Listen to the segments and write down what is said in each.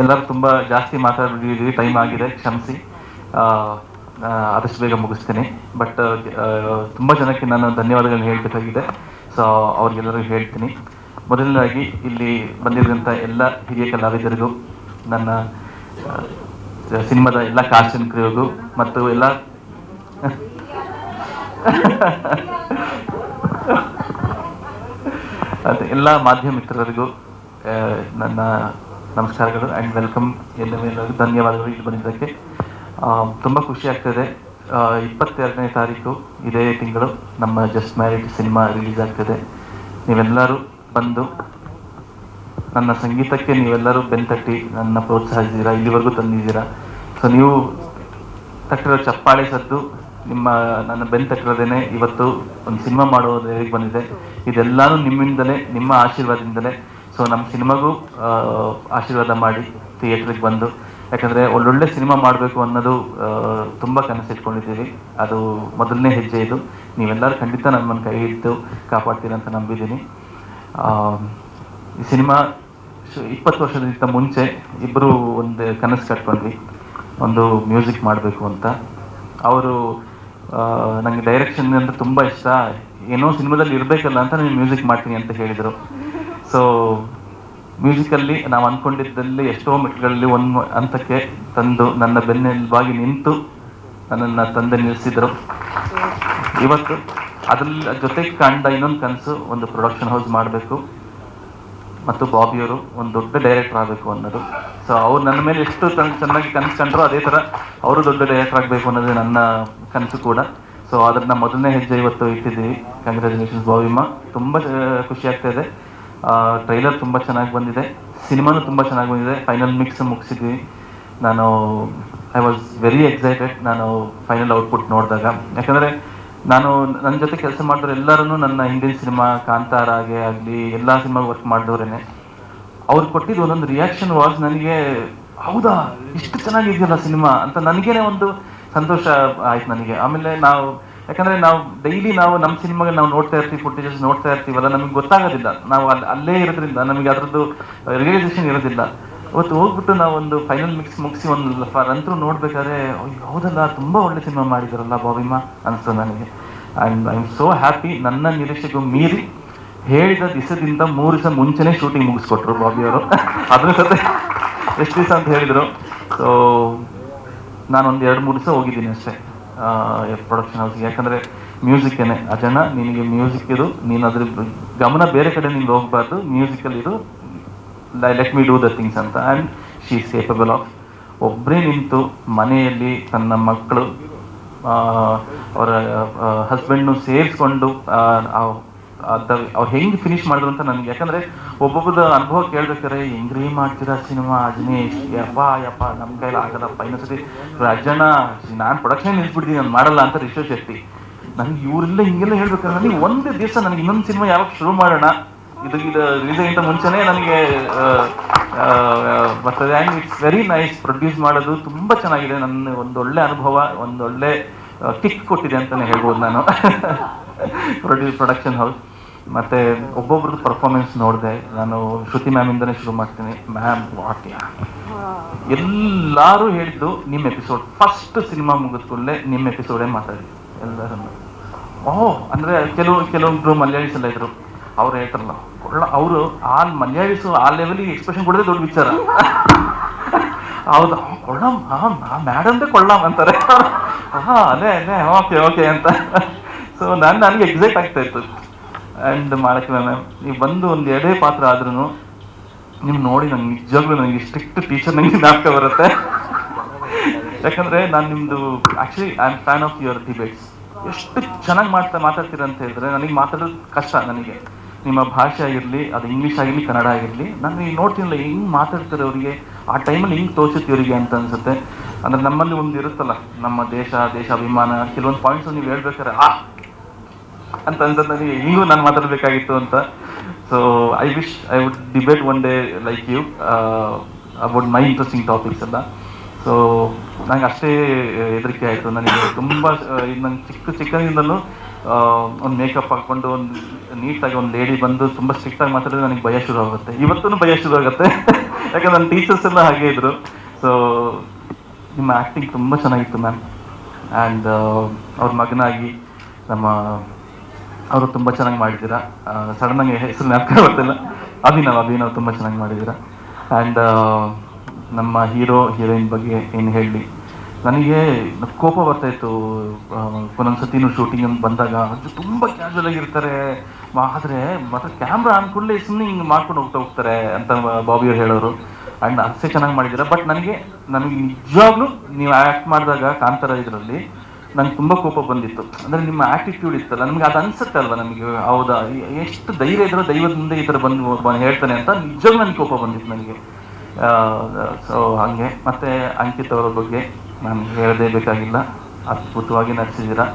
ಎಲ್ಲರೂ ತುಂಬ ಜಾಸ್ತಿ ಮಾತಾಡಿದ್ದೀವಿ ಟೈಮ್ ಆಗಿದೆ, ಕ್ಷಮಿಸಿ. ಆದಷ್ಟು ಬೇಗ ಮುಗಿಸ್ತೀನಿ. ಬಟ್ ತುಂಬ ಜನಕ್ಕೆ ನಾನು ಧನ್ಯವಾದಗಳನ್ನ ಹೇಳಬೇಕಾಗಿದೆ. ಸೊ ಅವ್ರಿಗೆಲ್ಲರಿಗೂ ಹೇಳ್ತೀನಿ. ಮೊದಲನೇದಾಗಿ, ಇಲ್ಲಿ ಬಂದಿರುವಂಥ ಎಲ್ಲ ಹಿರಿಯ ಕಲಾವಿದರಿಗೂ, ನನ್ನ ಸಿನಿಮಾದ ಎಲ್ಲ ಕ್ರಿಯೋಗೂ ಮತ್ತು ಎಲ್ಲ ಎಲ್ಲ ಮಾಧ್ಯಮ ಮಿತ್ರರಿಗೂ ನನ್ನ ನಮಸ್ಕಾರಗಳು ಆ್ಯಂಡ್ ವೆಲ್ಕಮ್ ಎಲ್ಲ ಎಲ್ಲರಿಗೂ ಧನ್ಯವಾದಗಳು ಇಲ್ಲಿ ಬಂದಿದ್ದಕ್ಕೆ. ತುಂಬ ಖುಷಿ ಆಗ್ತದೆ. ಇಪ್ಪತ್ತೆರಡನೇ ತಾರೀಕು ಇದೇ ತಿಂಗಳು ನಮ್ಮ ಜಸ್ಟ್ ಮ್ಯಾರಿಡ್ ಸಿನಿಮಾ ರಿಲೀಸ್ ಆಗ್ತದೆ. ನೀವೆಲ್ಲರೂ ಬಂದು ನನ್ನ ಸಂಗೀತಕ್ಕೆ ನೀವೆಲ್ಲರೂ ಬೆನ್ತಟ್ಟಿ ನನ್ನ ಪ್ರೋತ್ಸಾಹಿಸಿದ್ದೀರಾ, ಇಲ್ಲಿವರೆಗೂ ತಂದಿದ್ದೀರಾ. ಸೊ ನೀವು ತಟ್ಟಿರೋ ಚಪ್ಪಾಳೆ ಸದ್ದು ನಿಮ್ಮ, ನನ್ನ ಬೆನ್ ತಟ್ಟಿರೋದೇನೆ ಇವತ್ತು ಒಂದು ಸಿನಿಮಾ ಹೇಗೆ ಬಂದಿದೆ. ಇದೆಲ್ಲಾನು ನಿಮ್ಮಿಂದಲೇ, ನಿಮ್ಮ ಆಶೀರ್ವಾದದಿಂದಲೇ ಸೊ ನಮ್ಮ ಸಿನಿಮಾಗೂ ಆಶೀರ್ವಾದ ಮಾಡಿ ಥಿಯೇಟ್ರಿಗೆ ಬಂದು. ಯಾಕಂದರೆ ಒಳ್ಳೊಳ್ಳೆ ಸಿನಿಮಾ ಮಾಡಬೇಕು ಅನ್ನೋದು ತುಂಬ ಕನಸು ಕನಸಿಟ್ಕೊಂಡಿದ್ದೀವಿ ಅದು ಮೊದಲನೇ ಹೆಜ್ಜೆ ಇದು. ನೀವೆಲ್ಲರೂ ಖಂಡಿತ ನಮ್ಮನ್ನು ಕೈ ಇಟ್ಟು ಕಾಪಾಡ್ತೀರ ಅಂತ ನಂಬಿದ್ದೀನಿ. ಈ ಸಿನಿಮಾ ಇಪ್ಪತ್ತು ವರ್ಷದಿಂದ ಮುಂಚೆ ಇಬ್ಬರು ಒಂದು ಕನಸು ಕಟ್ಕೊಂಡ್ವಿ. ಒಂದು ಮ್ಯೂಸಿಕ್ ಮಾಡಬೇಕು ಅಂತ. ಅವರು ನನಗೆ ಡೈರೆಕ್ಷನ್ ಅಂದರೆ ತುಂಬ ಇಷ್ಟ. ಏನೋ ಸಿನಿಮಾದಲ್ಲಿ ಇರಬೇಕಲ್ಲ ಅಂತ ನಾನು ಮ್ಯೂಸಿಕ್ ಮಾಡ್ತೀನಿ ಅಂತ ಹೇಳಿದರು. ಸೊ ಮ್ಯೂಸಿಕಲ್ಲಿ ನಾವು ಅಂದ್ಕೊಂಡಿದ್ದಲ್ಲಿ ಎಷ್ಟೋ ಮೆಟ್ಗಳಲ್ಲಿ ಒಂದು ಹಂತಕ್ಕೆ ತಂದು ನನ್ನ ಬೆನ್ನೆಲುಬಾಗಿ ನಿಂತು ನನ್ನನ್ನು ತಂದೆ ನಿಲ್ಲಿಸಿದರು. ಇವತ್ತು ಅದ್ರಲ್ಲಿ ಜೊತೆಗೆ ಕಂಡ ಇನ್ನೊಂದು ಕನಸು ಒಂದು ಪ್ರೊಡಕ್ಷನ್ ಹೌಸ್ ಮಾಡಬೇಕು. ಮತ್ತು ಬಾಬಿಯವರು ಒಂದು ದೊಡ್ಡ ಡೈರೆಕ್ಟರ್ ಆಗಬೇಕು ಅನ್ನೋದು. ಸೊ ಅವ್ರು ನನ್ನ ಮೇಲೆ ಎಷ್ಟು ಚೆನ್ನಾಗಿ ಕನಸು ಕಂಡ್ರೋ ಅದೇ ಥರ ಅವರು ದೊಡ್ಡ ಡೈರೆಕ್ಟರ್ ಆಗಬೇಕು ಅನ್ನೋದು ನನ್ನ ಕನಸು ಕೂಡ. ಸೊ ಅದನ್ನ ಮೊದಲನೇ ಹೆಜ್ಜೆ ಇವತ್ತು ಇಟ್ಟಿದ್ದೀವಿ. ಕಂಗ್ರ್ಯಾಚುಲೇಷನ್ಸ್ ಬಾವಿಮ್ಮ ತುಂಬ ಖುಷಿ ಆಗ್ತಾ ಇದೆ. ಟ್ರೈಲರ್ ತುಂಬ ಚೆನ್ನಾಗಿ ಬಂದಿದೆ. ಸಿನಿಮಾನು ತುಂಬ ಚೆನ್ನಾಗಿ ಬಂದಿದೆ. ಫೈನಲ್ ಮಿಕ್ಸ್ ಮುಗಿಸಿದ್ವಿ. ನಾನು ಐ ವಾಸ್ ವೆರಿ ಎಕ್ಸೈಟೆಡ್ ನಾನು ಫೈನಲ್ ಔಟ್ಪುಟ್ ನೋಡಿದಾಗ. ಯಾಕಂದರೆ ನಾನು ನನ್ನ ಜೊತೆ ಕೆಲಸ ಮಾಡಿದ್ರು ಎಲ್ಲರೂ ನನ್ನ ಹಿಂದಿನ ಸಿನಿಮಾ ಕಾಂತಾರಾಗೆ ಆಗಲಿ, ಎಲ್ಲ ಸಿನಿಮಾ ವರ್ಕ್ ಮಾಡಿದವ್ರೇ ಅವ್ರು ಕೊಟ್ಟಿದ್ದು ಒಂದೊಂದು ರಿಯಾಕ್ಷನ್ ವಾಸ್ ನನಗೆ, ಹೌದಾ? ಇಷ್ಟು ಚೆನ್ನಾಗಿದೆಯಲ್ಲ ಸಿನಿಮಾ ಅಂತ ನನಗೇನೆ ಒಂದು ಸಂತೋಷ ಆಯ್ತು ನನಗೆ. ಆಮೇಲೆ ನಾವು ಯಾಕಂದ್ರೆ ನಾವು ಡೈಲಿ ನಾವು ನಮ್ಮ ಸಿನಿಮಾಗೆ ನಾವು ನೋಡ್ತಾ ಇರ್ತೀವಿ ಫುಟೇಜಸ್ ನೋಡ್ತಾ ಇರ್ತೀವಲ್ಲ, ನಮಗೆ ಗೊತ್ತಾಗೋದಿಲ್ಲ. ನಾವು ಅಲ್ಲಿ, ಅಲ್ಲೇ ಇರೋದ್ರಿಂದ ನಮಗೆ ಅದರದ್ದು ರಿಯಲೈಸೇಷನ್ ಇರೋದಿಲ್ಲ. ಅವತ್ತು ಹೋಗ್ಬಿಟ್ಟು ನಾವು ಒಂದು ಫೈನಲ್ ಮಿಕ್ಸ್ ಮುಗಿಸಿ ಒಂದು ಅಂತೂ ನೋಡ್ಬೇಕಾದ್ರೆ ಹೌದಲ್ಲ, ತುಂಬ ಒಳ್ಳೆ ಸಿನಿಮಾ ಮಾಡಿದಾರಲ್ಲ ಬಾಬಿಮಾ ಅನಿಸ್ತು ನನಗೆ. And I am so happy ನನ್ನ ನಿರೀಕ್ಷೆಗೂ ಮೀರಿ ಹೇಳಿದ ದಿವಸದಿಂದ ಮೂರು ದಿವಸ ಮುಂಚೆನೇ ಶೂಟಿಂಗ್ ಮುಗಿಸ್ಕೊಟ್ರು ಬಾಬಿ ಅವರು. ಅದ್ರ ಜೊತೆ ಎಷ್ಟು ದಿವಸ ಅಂತ ಹೇಳಿದರು. ಸೊ ನಾನು ಒಂದು ಎರಡು, ಮೂರು ದಿವಸ ಹೋಗಿದ್ದೀನಿ ಅಷ್ಟೇ. ಪ್ರೊಡಕ್ಷನ್ ಹೌಸ್ಗೆ ಯಾಕಂದರೆ ಮ್ಯೂಸಿಕ್ಕೇನೆ ಅಜಣ್ಣ ನಿನಗೆ ಮ್ಯೂಸಿಕ್ ಇದು ನೀನು ಅದ್ರ ಗಮನ ಬೇರೆ ಕಡೆ ನೀನು ಹೋಗಬಾರ್ದು. ಮ್ಯೂಸಿಕಲ್ಲಿ ಇದು let me do the things ಅಂತ. And she is capable of ಒಬ್ಬರೇ ನಿಂತು ಮನೆಯಲ್ಲಿ ತನ್ನ ಮಕ್ಕಳು ಅವರ ಹಸ್ಬೆಂಡ್ನು ಸೇರಿಸ್ಕೊಂಡು ಅವ್ರು ಹೆಂಗೆ ಫಿನಿಶ್ ಮಾಡಿದ್ರು ಅಂತ ನನಗೆ ಯಾಕಂದ್ರೆ ಒಬ್ಬೊಬ್ಬದ ಅನುಭವ ಕೇಳ್ಬೇಕಾರೆ ಹೆಂಗ್ರಿ ಮಾಡ್ತೀರಾ ಸಿನಿಮಾ ಅಜ್ನೇಶ್? ಯಪ್ಪ ಯಪ್ಪ ನಮ್ಮ ಕೈಲಿ ಆಗಲ್ಲಪ್ಪ ಇನ್ನೊಂದ್ಸತಿ ರಾಜಣ್ಣ, ನಾನು ಪ್ರೊಡಕ್ಷನ್ ನಿಲ್ಸ್ಬಿಡ್ತೀನಿ ನಾನು ಮಾಡಲ್ಲ ಅಂತ ರಿಷೋ ಶೆಟ್ಟಿ. ನನಗೆ ಇವರೆಲ್ಲ ಹಿಂಗೆಲ್ಲ ಹೇಳ್ಬೇಕಾರೆ ನನಗೆ ಒಂದೇ ದಿವಸ ನನಗೆ ಇನ್ನೊಂದು ಸಿನಿಮಾ ಯಾವಾಗ ಶುರು ಮಾಡೋಣ? ಇದು ಇದು ರಿಲೀಸ್ ಆಗಿಂತ ಮುಂಚೆನೇ ನನಗೆ ಬರ್ತದೆ and it's very nice produce ಮಾಡೋದು. ತುಂಬ ಚೆನ್ನಾಗಿದೆ. ನನ್ನ ಒಂದೊಳ್ಳೆ ಅನುಭವ ಒಂದೊಳ್ಳೆ ಕಿಕ್ ಕೊಟ್ಟಿದೆ ಅಂತಲೇ ಹೇಳ್ಬೋದು ನಾನು. ಪ್ರೊಡ್ಯೂಸ್ ಪ್ರೊಡಕ್ಷನ್ ಹೌಸ್ ಮತ್ತೆ ಒಬ್ಬೊಬ್ರದ್ದು ಪರ್ಫಾರ್ಮೆನ್ಸ್ ನೋಡಿದೆ. ನಾನು ಶ್ರುತಿ ಮ್ಯಾಮಿಂದನೇ ಶುರು ಮಾಡ್ತೀನಿ. ಮ್ಯಾಮ್ ವಾಟ್ ಎಲ್ಲರೂ ಹೇಳಿದ್ದು ನಿಮ್ಮ ಎಪಿಸೋಡ್ ಫಸ್ಟ್ ಸಿನಿಮಾ ಮುಗಿದ ಕೂಡಲೇ ನಿಮ್ಮ ಎಪಿಸೋಡೇ ಮಾತಾಡಿ. ಎಲ್ಲರನ್ನು. ಓಹ್ ಅಂದರೆ ಕೆಲವು ಕೆಲವೊಬ್ರು ಮಲಯಾಳೀಸ್ ಎಲ್ಲ ಇದ್ರು. ಅವ್ರು ಹೇಳ್ತಾರಲ್ಲ ಕೊಳ್ಳ ಅವರು ಆ ಮಲಯಾಳೀಸು ಆ ಲೆವೆಲಿಗೆ ಎಕ್ಸ್ಪ್ರೆಷನ್ ಕೊಡೋದೇ ದೊಡ್ಡ ವಿಚಾರ. ಹೌದು. ಕೊಳ್ಳಂ ಹಾಂ ಮೇಡಮ್ದೇ ಕೊಳ್ಳಂ ಅಂತಾರೆ. ಹಾ ಅದೇ ಅದೇ ಓಕೆ ಓಕೆ ಅಂತ. ಸೊ ನಾನು ನನಗೆ ಎಕ್ಸೈಟ್ ಆಗ್ತಾ ಇತ್ತು. ಆ್ಯಂಡ್ ಮಾಡಕ್ಕೆ ಮ್ಯಾಮ್ ನೀವು ಬಂದು ಒಂದು ಎರಡೇ ಪಾತ್ರ ಆದ್ರೂ ನೀವು ನೋಡಿ ನಂಗೆ ನಿಜವಾಗ್ಲೂ ನನಗೆ ಸ್ಟ್ರಿಕ್ಟ್ ಟೀಚರ್ ನನಗೆ ಜ್ಞಾಪಕ ಬರುತ್ತೆ. ಯಾಕಂದರೆ ನಾನು ನಿಮ್ಮದು actually I am fan of your debates ಎಷ್ಟು ಚೆನ್ನಾಗಿ ಮಾಡ್ತಾ ಮಾತಾಡ್ತೀರ ಅಂತ ಹೇಳಿದ್ರೆ ನನಗೆ ಮಾತಾಡೋದು ಕಷ್ಟ ನನಗೆ. ನಿಮ್ಮ ಭಾಷೆ ಆಗಿರಲಿ, ಅದು ಇಂಗ್ಲೀಷ್ ಆಗಿರಲಿ, ಕನ್ನಡ ಆಗಿರಲಿ, ನಾನು ಈಗ ನೋಡ್ತೀನಿಲ್ಲ ಹೆಂಗೆ ಮಾತಾಡ್ತಾರೆ ಅವರಿಗೆ? ಆ ಟೈಮಲ್ಲಿ ಹಿಂಗೆ ತೋರಿಸುತ್ತೆ ಇವರಿಗೆ ಅಂತ ಅನ್ಸುತ್ತೆ. ಅಂದರೆ ನಮ್ಮಲ್ಲಿ ಒಂದು ಇರುತ್ತಲ್ಲ, ನಮ್ಮ ದೇಶ, ದೇಶಾಭಿಮಾನ, ಕೆಲವೊಂದು ಪಾಯಿಂಟ್ಸ್ ನೀವು ಹೇಳ್ಬೇಕಾದ್ರೆ, ಆ ಅಂತ ಅಂತ ನನಗೆ ಹಿಂಗೂ ನಾನು ಮಾತಾಡಬೇಕಾಗಿತ್ತು ಅಂತ. So I wish I would debate one day like you about my interesting topics ಎಲ್ಲ. ಸೊ ನಂಗೆ ಅಷ್ಟೇ ಹೆದರಿಕೆ ಆಯಿತು. ನನಗೆ ತುಂಬ ನಂಗೆ ಚಿಕ್ಕ ಚಿಕ್ಕದಿಂದಲೂ ಒಂದು ಮೇಕಪ್ ಹಾಕ್ಕೊಂಡು, ಒಂದು ನೀಟಾಗಿ ಒಂದು ಲೇಡಿ ಬಂದು ತುಂಬ ಸ್ಟ್ರಿಕ್ಟಾಗಿ ಮಾತಾಡಿದ್ರೆ ನನಗೆ ಭಯ ಶುರು ಆಗುತ್ತೆ. ಇವತ್ತೂ ಭಯ ಶುರು ಆಗುತ್ತೆ. ಯಾಕಂದ್ರೆ ನನ್ನ ಟೀಚರ್ಸ್ ಎಲ್ಲ ಹಾಗೆ ಇದ್ರು. ಸೊ ನಿಮ್ಮ ಆ್ಯಕ್ಟಿಂಗ್ ತುಂಬ ಚೆನ್ನಾಗಿತ್ತು ಮ್ಯಾಮ್ ಆ್ಯಂಡ್ ಅವ್ರ ಮಗನಾಗಿ ನಮ್ಮ ಅವರು ತುಂಬ ಚೆನ್ನಾಗಿ ಮಾಡಿದ್ದೀರಾ? ಆಗಿ ಹೆಸರು ಜ್ಞಾಪಕ ಬರ್ತಿಲ್ಲ ಅಭಿನವ್ ಅಭಿನವ್ ತುಂಬ ಚೆನ್ನಾಗಿ ಮಾಡಿದ್ದೀರಾ? ಆ್ಯಂಡ್ ನಮ್ಮ ಹೀರೋ, ಹೀರೋಯಿನ್ ಬಗ್ಗೆ ಏನು ಹೇಳಿ? ನನಗೆ ಕೋಪ ಬರ್ತಾ ಇತ್ತು. ಒಂದೊಂದ್ಸತಿನೂ ಶೂಟಿಂಗ್ ಬಂದಾಗ ಅದು ತುಂಬ ಕ್ಯಾಶುವಲ್ ಆಗಿರ್ತಾರೆ ಆದರೆ ಮತ್ತೆ ಕ್ಯಾಮ್ರಾ ಅನ್ಕೊಳ್ಳಿ ಸುಮ್ಮನೆ ಹಿಂಗೆ ಮಾಡ್ಕೊಂಡು ಹೋಗ್ತಾ ಹೋಗ್ತಾರೆ ಅಂತ ಬಾಬಿಯವ್ರು ಹೇಳೋರು. ಆ್ಯಂಡ್ ಅಷ್ಟೇ ಚೆನ್ನಾಗಿ ಮಾಡಿದ್ದೀರಾ? ಬಟ್ ನನಗೆ ನನಗೆ ನಿಜವಾಗ್ಲೂ ನೀವು ಆ್ಯಕ್ಟ್ ಮಾಡಿದಾಗ ಕಾಂತಾರ ಇದರಲ್ಲಿ ನಂಗೆ ತುಂಬ ಕೋಪ ಬಂದಿತ್ತು. ಅಂದರೆ ನಿಮ್ಮ ಆ್ಯಟಿಟ್ಯೂಡ್ ಇತ್ತಲ್ಲ, ನಮಗೆ ಅದು ಅನ್ಸುತ್ತೆ ಅಲ್ವಾ ನಮಗೆ? ಹೌದಾ? ಎಷ್ಟು ಧೈರ್ಯ ಇದ್ರೂ ದೈವದ ಮುಂದೆ ಈ ಥರ ಬಂದು ಹೇಳ್ತಾನೆ ಅಂತ ನಿಜವಾಗ್ಲೂ ನನಗೆ ಕೋಪ ಬಂದಿತ್ತು ನನಗೆ. ಸೊ ಹಾಗೆ. ಮತ್ತು ಅಂಕಿತ್ ಅವರ ಬಗ್ಗೆ ನಾನು ಹೇಳದೇ ಬೇಕಾಗಿಲ್ಲ. ಅದ್ಭುತವಾಗಿ ನಟಿಸಿದ್ದೀರಾ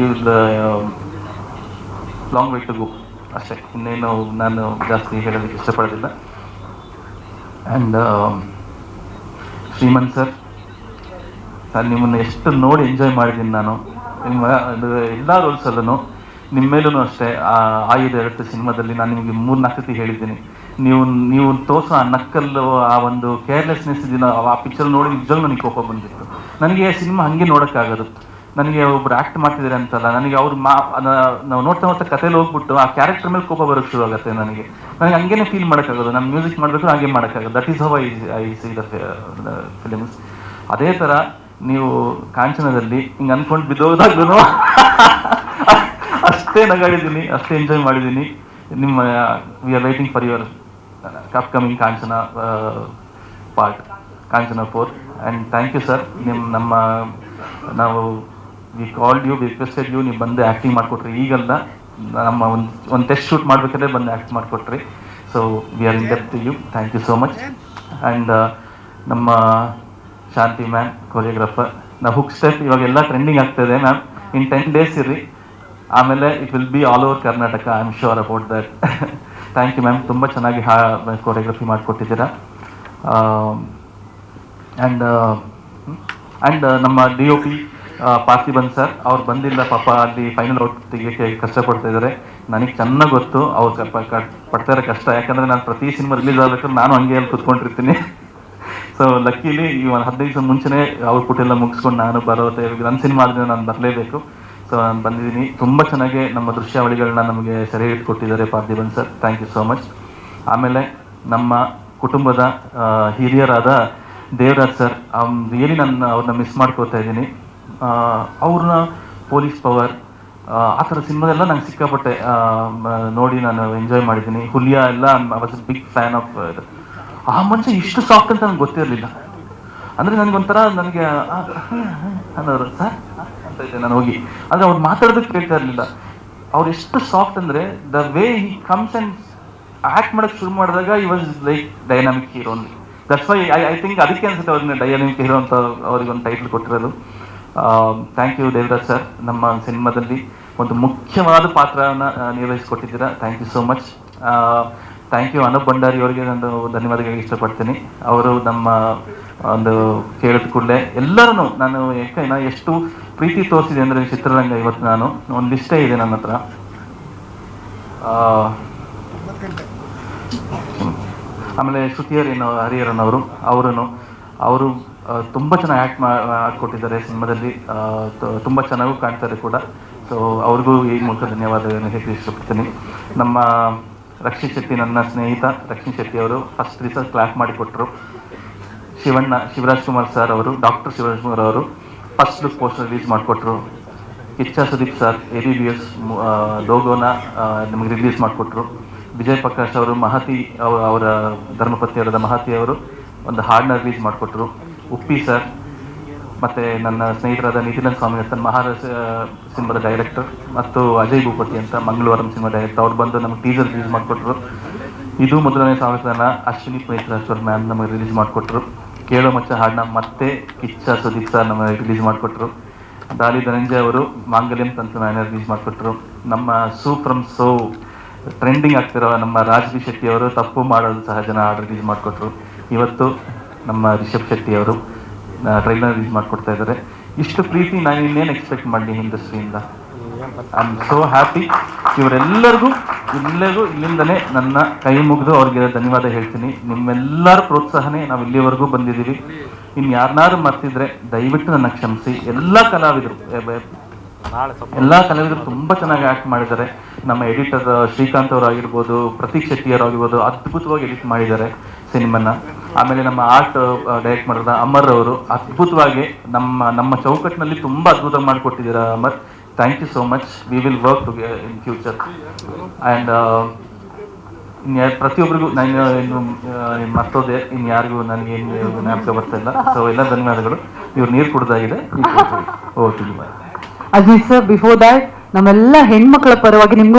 you've long way to go ಅಷ್ಟೇ. ಇನ್ನೇನು ನಾನು ಜಾಸ್ತಿ ಹೇಳೋದಕ್ಕೆ ಇಷ್ಟಪಡೋದಿಲ್ಲ. ಆ್ಯಂಡ್ ಶ್ರೀಮಂತ್ ಸರ್ ನಾನು ನಿಮ್ಮನ್ನು ಎಷ್ಟು ನೋಡಿ ಎಂಜಾಯ್ ಮಾಡಿದ್ದೀನಿ ನಾನು. ನಿಮ್ಮ ಎಲ್ಲ ರೋಲ್ಸಲ್ಲೂ ನಿಮ್ಮ ಮೇಲೂ ಅಷ್ಟೇ. ಆಯುಧ ಎರಡು ಸಿನಿಮಾದಲ್ಲಿ ನಾನು ನಿಮಗೆ ಮೂರು ನಾಲ್ಕು ಸತಿ ಹೇಳಿದ್ದೀನಿ. ನೀವು ನೀವು ತೋರಿಸೋ ಆ ನಕ್ಕಲ್ಲು ಆ ಒಂದು ಕೇರ್ಲೆಸ್ನೆಸ್ ದಿನ ಆ ಪಿಕ್ಚರ್ ನೋಡಿ ನಿಜವಾಗ್ಲೂ ನನಗೆ ಕೋಪ ಬಂದಿತ್ತು. ನನಗೆ ಸಿನಿಮಾ ಹಾಗೆ ನೋಡೋಕ್ಕಾಗೋದು. ನನಗೆ ಒಬ್ರು ಆ್ಯಕ್ಟ್ ಮಾಡ್ತಿದ್ದಾರೆ ಅಂತಲ್ಲ, ನನಗೆ ಅವ್ರು ಮಾ ನಾವು ನೋಡ್ತಾ ನೋಡ್ತಾ ಕಥೆಯಲ್ಲಿ ಹೋಗ್ಬಿಟ್ಟು ಆ ಕ್ಯಾರೆಕ್ಟರ್ ಮೇಲೆ ಕೋಪ ಬರೋಕ್ಕೆ ಶುರು ಆಗುತ್ತೆ ನನಗೆ. ನನಗೆ ಹಂಗೇನೆ ಫೀಲ್ ಮಾಡೋಕ್ಕಾಗೋದು. ನಾನು ಮ್ಯೂಸಿಕ್ ಮಾಡಬೇಕು, ಹಾಗೆ ಮಾಡೋಕ್ಕಾಗೋದು. That is how I I see the films ಅದೇ ಥರ ನೀವು ಕಾಂಚನದಲ್ಲಿ ಹಿಂಗೆ ಅನ್ಕೊಂಡು ಬಿದ್ದೋದಾಗ್ಲೂ ಅಷ್ಟೇ ನಗಾಡಿದ್ದೀನಿ, ಅಷ್ಟೇ ಎಂಜಾಯ್ ಮಾಡಿದ್ದೀನಿ. ನಿಮ್ಮ we are waiting for your upcoming Kanchana part Kanchana four and thank you sir ನಿಮ್ಮ ನಮ್ಮ, ನಾವು we called you requested you ನೀವು ಬಂದು ಆ್ಯಕ್ಟಿಂಗ್ ಮಾಡಿಕೊಟ್ರಿ. ಈಗಲ್ಲ ನಮ್ಮ ಒಂದು ಒಂದು ಟೆಸ್ಟ್ ಶೂಟ್ ಮಾಡಬೇಕಾದ್ರೆ ಬಂದು act ಮಾಡಿಕೊಟ್ರಿ. So we are in debt you thank you so much and ನಮ್ಮ ಶಾಂತಿ ಮ್ಯಾನ್ ಕೊರಿಯೋಗ್ರಾಫರ್ ನಾವು ಹುಕ್ ಸ್ಟೆಪ್ ಇವಾಗೆಲ್ಲ ಟ್ರೆಂಡಿಂಗ್ ಆಗ್ತಾಯಿದೆ ಮ್ಯಾಮ್ ಇನ್ ಟೆನ್ ಡೇಸ್ ಇರ್ರಿ ಆಮೇಲೆ it will be all over Karnataka I am sure about that thank you ma'am ತುಂಬ ಚೆನ್ನಾಗಿ ಹಾ choreography ಮಾಡಿಕೊಟ್ಟಿದ್ದೀರಾ. ಆ್ಯಂಡ್ ಆ್ಯಂಡ್ ನಮ್ಮ D O P Parthiban sir ಅವ್ರು ಬಂದಿಲ್ಲ ಪಾಪ, ಅಲ್ಲಿ ಫೈನಲ್ ಔಟ್ ತೆಗಿಯೋಕ್ಕೆ ಕಷ್ಟಪಡ್ತಾ ಇದ್ದಾರೆ. ನನಗೆ ಚೆನ್ನಾಗಿ ಗೊತ್ತು, ಅವ್ರು ಪಡ್ತಾ ಇರೋ ಕಷ್ಟ. ಯಾಕಂದರೆ ನಾನು ಪ್ರತಿ ಸಿನಿಮಾ ರಿಲೀಸ್ ಆಗಬೇಕಾದ್ರೆ ನಾನು ಹಂಗೆ ಅಲ್ಲಿ ಕುತ್ಕೊಂಡಿರ್ತೀನಿ. ಸೊ ಲಕ್ಕಿಲಿ ಈ ಒಂದು ಹದಿನೈದು ದಿವಸ ಮುಂಚೆನೇ ಅವ್ರ ಪುಟ್ಟೆಲ್ಲ ಮುಗಿಸ್ಕೊಂಡು ನಾನು ಬರೋತೆ ನನ್ನ ಸಿನಿಮಾ ಆದರೆ ನಾನು ಬರಲೇಬೇಕು. ಸೊ ನಾನು ಬಂದಿದ್ದೀನಿ. ತುಂಬ ಚೆನ್ನಾಗಿ ನಮ್ಮ ದೃಶ್ಯಾವಳಿಗಳನ್ನ ನಮಗೆ ಸೆರೆ ಇಟ್ಕೊಟ್ಟಿದ್ದಾರೆ Parthiban sir thank you so much ಆಮೇಲೆ ನಮ್ಮ ಕುಟುಂಬದ ಹಿರಿಯರಾದ ದೇವರಾಜ್ ಸರ್ ರಿಯಲಿ ನಾನು ಅವ್ರನ್ನ ಮಿಸ್ ಮಾಡ್ಕೋತಾ ಇದ್ದೀನಿ. ಅವ್ರನ್ನ ಪೊಲೀಸ್ ಪವರ್ ಆ ಥರ ಸಿನಿಮಾದೆಲ್ಲ ನಂಗೆ ಸಿಕ್ಕಾಪಟ್ಟೆ ನೋಡಿ ನಾನು ಎಂಜಾಯ್ ಮಾಡಿದ್ದೀನಿ. ಹುಲಿಯಾ ಎಲ್ಲ I was big fan of ಆ ಮನುಷ್ಯ ಇಷ್ಟು ಸಾಫ್ಟ್ ಅಂತ ನನಗೆ ಗೊತ್ತಿರಲಿಲ್ಲ. ಅಂದರೆ ನನಗೊಂಥರ ನನಗೆ ಅನ್ನೋರು, ಸರ್, ಅಂತ ಇದ್ದೆ ನಾನು ಹೋಗಿ. ಆದರೆ ಅವ್ರು ಮಾತಾಡೋದಕ್ಕೆ ಕೇಳ್ತಾ ಇರಲಿಲ್ಲ. ಅವ್ರು ಎಷ್ಟು ಸಾಫ್ಟ್ ಅಂದರೆ the way he comes and act ಮಾಡೋಕ್ಕೆ ಶುರು ಮಾಡಿದಾಗ he was like dynamic hero that's why I I think ಅದಕ್ಕೆ ಅನ್ಸುತ್ತೆ ಅವ್ರನ್ನ ಡೈನಾಮಿಕ್ ಹೀರೋ ಅಂತ ಅವ್ರಿಗೆ ಒಂದು ಟೈಟ್ಲ್ ಕೊಟ್ಟಿರೋದು. ಥ್ಯಾಂಕ್ ಯು ದೇವರಾಜ್ ಸರ್ ನಮ್ಮ ಸಿನಿಮಾದಲ್ಲಿ ಒಂದು ಮುಖ್ಯವಾದ ಪಾತ್ರವನ್ನು ನಿರ್ವಹಿಸಿಕೊಟ್ಟಿದ್ದೀರಾ. Thank you so much thank you Anup Bhandari ಅವರಿಗೆ ನಾನು ಧನ್ಯವಾದಗಳಿಗೆ ಇಷ್ಟಪಡ್ತೀನಿ. ಅವರು ನಮ್ಮ ಒಂದು ಕೇಳಿದ ಕೂಡಲೇ ಎಲ್ಲರೂ ನಾನು ಯಾಕೆ ನಾನು ಎಷ್ಟು ಪ್ರೀತಿ ತೋರಿಸಿದೆ ಅಂದರೆ ಚಿತ್ರರಂಗ ಇವತ್ತು ನಾನು, ಒಂದು ಲಿಸ್ಟೇ ಇದೆ ನನ್ನ ಹತ್ರ. ಆಮೇಲೆ ಶ್ರುತಿಯರೇನು ಹರಿಹರನ್ ಅವರು ಅವರು ತುಂಬ ಚೆನ್ನಾಗಿ ಆ್ಯಕ್ಟ್ ಮಾಡಿಕೊಟ್ಟಿದ್ದಾರೆ ಸಿನಿಮಾದಲ್ಲಿ. ತುಂಬ ಚೆನ್ನಾಗೂ ಕಾಣ್ತಾರೆ ಕೂಡ. ಸೊ ಅವ್ರಿಗೂ ಈ ಮೂಲಕ ಧನ್ಯವಾದಗಳನ್ನು ಹೇಳಿ ಇಷ್ಟಪಡ್ತೀನಿ. ನಮ್ಮ ರಕ್ಷಿತ್ ಶೆಟ್ಟಿ ನನ್ನ ಸ್ನೇಹಿತ ರಕ್ಷಿತ್ ಶೆಟ್ಟಿ ಅವರು. ಫಸ್ಟ್ ರಿಸರ್ಚ್ ಕ್ಲಾಪ್ ಮಾಡಿಕೊಟ್ರು. ಶಿವಣ್ಣ, ಶಿವರಾಜ್ ಕುಮಾರ್ ಸರ್ ಅವರು ಡಾಕ್ಟರ್ ಶಿವರಾಜ್ ಕುಮಾರ್ ಅವರು. ಫಸ್ಟ್ ಲುಕ್ ಪೋಸ್ಟರ್ ರಿಲೀಸ್ ಮಾಡಿಕೊಟ್ರು. Kichcha Sudeep sir A B S ಲೋಗೋನ ನಮಗೆ ರಿಲೀಸ್ ಮಾಡಿಕೊಟ್ರು. ವಿಜಯ್ ಪ್ರಕಾಶ್ ಅವರು, ಮಹತಿ ಅವರ ಧರ್ಮಪತ್ನಿಯವರಾದ ಮಹತಿ ಅವರು ಒಂದು ಹಾಡನ್ನ ರಿಲೀಸ್ ಮಾಡಿಕೊಟ್ರು. ಉಪ್ಪಿ ಸರ್ ಮತ್ತು ನನ್ನ ಸ್ನೇಹಿತರಾದ ನಿತಿನ್ ಸ್ವಾಮಿ ಅಂತ ಮಹಾರಾಜ ಸಿನಿಮಾದ ಡೈರೆಕ್ಟರ್ ಮತ್ತು ಅಜಯ್ ಭೂಪತಿ ಅಂತ ಮಂಗಳವಾರಂ ಸಿನಿಮಾ ಡೈರೆಕ್ಟರ್ ಅವ್ರು ಬಂದು ನಮಗೆ ಟೀಸರ್ ರಿಲೀಸ್ ಮಾಡಿಕೊಟ್ರು. ಇದು ಮೊದಲನೇ ಸ್ವಾಗತನ ಅಶ್ವಿನಿ ಪುನೀತ್ ರಾಜ್ವರ್ ಮ್ಯಾಮ್ ನಮಗೆ ರಿಲೀಸ್ ಮಾಡಿಕೊಟ್ರು. ಕೇಳೋ ಮಚ್ಚ, ಹಾಡನ್ನ ಮತ್ತೆ ಕಿಚ್ಚ ಸುದೀಪ್ ಸರ್ ನಮಗೆ ರಿಲೀಸ್ ಮಾಡಿಕೊಟ್ರು. ದಾಲಿ ಧನಂಜಯ ಅವರು ಮಾಂಗಲ್ಯಂ ತಂತ್ರ ನಾಯನ ರಿಲೀಸ್ ಮಾಡಿಕೊಟ್ರು. ನಮ್ಮ ಸೂ ಫ್ರಮ್ ಸೋ ಟ್ರೆಂಡಿಂಗ್ ಆಗ್ತಿರೋ ನಮ್ಮ ರಾಜವಿ ಶೆಟ್ಟಿ ಅವರು ತಪ್ಪು ಮಾಡೋದು ಸಹಜನ ಹಾಡು ರಿಲೀಸ್ ಮಾಡಿಕೊಟ್ರು. ಇವತ್ತು ನಮ್ಮ ರಿಷಬ್ ಶೆಟ್ಟಿ ಅವರು ಟ್ರೈಲರ್ ರಿಲೀಸ್ ಮಾಡಿಕೊಡ್ತಾ ಇದ್ದಾರೆ. ಇಷ್ಟು ಪ್ರೀತಿ ನಾನು ಇನ್ನೇನು ಎಕ್ಸ್ಪೆಕ್ಟ್ ಮಾಡಲಿ ಇಂಡಸ್ಟ್ರಿಯಿಂದ ಐ ಆಮ್ ಸೋ ಹ್ಯಾಪಿ ಇವರೆಲ್ಲರಿಗೂ, ಇಲ್ಲಿಗೂ, ಇಲ್ಲಿಂದಲೇ ನನ್ನ ಕೈ ಮುಗಿದು ಅವ್ರಿಗೆ ಧನ್ಯವಾದ ಹೇಳ್ತೀನಿ. ನಿಮ್ಮೆಲ್ಲರ ಪ್ರೋತ್ಸಾಹನೇ ನಾವು ಇಲ್ಲಿವರೆಗೂ ಬಂದಿದ್ದೀವಿ. ಇನ್ನು ಯಾರನ್ನಾರು ಮರ್ತಿದ್ರೆ ದಯವಿಟ್ಟು ನನ್ನ ಕ್ಷಮಿಸಿ. ಎಲ್ಲ ಕಲಾವಿದರು ಎಲ್ಲ ಕಲಾವಿದರು ತುಂಬಾ ಚೆನ್ನಾಗಿ ಆಕ್ಟ್ ಮಾಡಿದ್ದಾರೆ. ನಮ್ಮ ಎಡಿಟರ್ ಶ್ರೀಕಾಂತ್ ಅವರು ಆಗಿರ್ಬೋದು ಪ್ರತೀಕ್ ಶೆಟ್ಟಿ ಅವರು ಆಗಿರ್ಬೋದು ಅದ್ಭುತವಾಗಿ ಎಡಿಟ್ ಮಾಡಿದ್ದಾರೆ ಸಿನಿಮಾನ. ಆಮೇಲೆ ನಮ್ಮ ಆರ್ಟ್ ಡೈರೆಕ್ಟ್ ಮಾಡಿದ ಅಮರ್ ಅವರು. ಅದ್ಭುತವಾಗಿ ನಮ್ಮ ನಮ್ಮ ಚೌಕಟ್ಟಿನಲ್ಲಿ ತುಂಬಾ ಅದ್ಭುತವಾಗಿ ಮಾಡಿಕೊಟ್ಟಿದ್ದೀರಾ Amar. Thank you so much we will work to in future and ಪ್ರತಿಯೊಬ್ಬರಿಗೂ ನಾನು ಇನ್ನು ಮರ್ತೋದೆ. ಇನ್ನು ಯಾರಿಗೂ ನನಗೆ ಏನು ಜ್ಞಾಪಕ ಬರ್ತಾ ಇಲ್ಲ. ಸೊ ಎಲ್ಲ ಧನ್ಯವಾದಗಳು. ಇವ್ರು ನೀರು ಕುಡ್ದಾಗಿದೆ. Okay bye Aziz sir before that ನಮ್ಮೆಲ್ಲ ಹೆಣ್ಮಕ್ಳ ಪರವಾಗಿ ನಿಮ್ಗೂ